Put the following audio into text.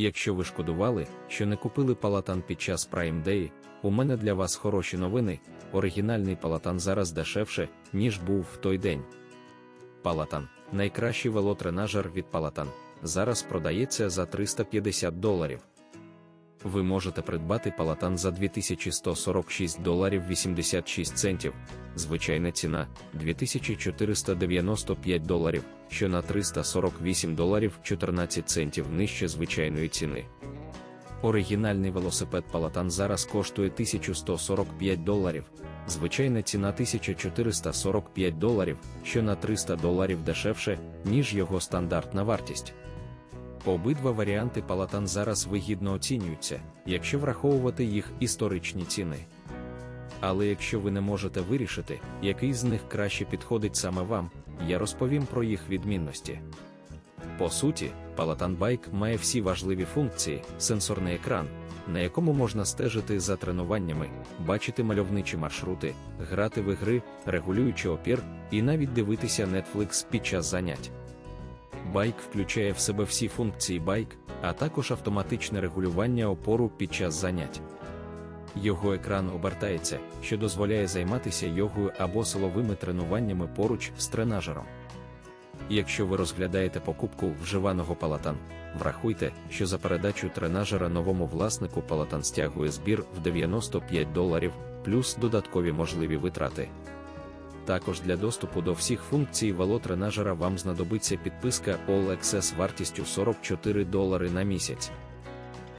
Якщо ви шкодували, що не купили палатан під час Prime Day, у мене для вас хороші новини. Оригінальний палатан зараз дешевше, ніж був в той день. Палатан найкращий велотренажер від Палатан. Зараз продається за 350 доларів. Ви можете придбати палатан за 2146 доларів 86 центів. Звичайна ціна 2495 доларів, що на 348 доларів 14 центів нижче звичайної ціни. Оригінальний велосипед Палатан зараз коштує 1145 доларів. Звичайна ціна 1445 доларів, що на 300 доларів дешевше, ніж його стандартна вартість. Обидва варіанти Палатан зараз вигідно оцінюються, якщо враховувати їх історичні ціни. Але якщо ви не можете вирішити, який з них краще підходить саме вам, я розповім про їх відмінності. По суті, Peloton Bike має всі важливі функції: сенсорний екран, на якому можна стежити за тренуваннями, бачити мальовничі маршрути, грати в ігри, регулюючи опір, і навіть дивитися Netflix під час занять. Байк включає в себе всі функції байк, а також автоматичне регулювання опору під час занять. Його екран обертається, що дозволяє займатися йогою або силовими тренуваннями поруч з тренажером. Якщо ви розглядаєте покупку вживаного палатан, врахуйте, що за передачу тренажера новому власнику палатан стягує збір в 95 доларів, плюс додаткові можливі витрати. Також для доступу до всіх функцій велотренажера вам знадобиться підписка All Access вартістю 44 долари на місяць.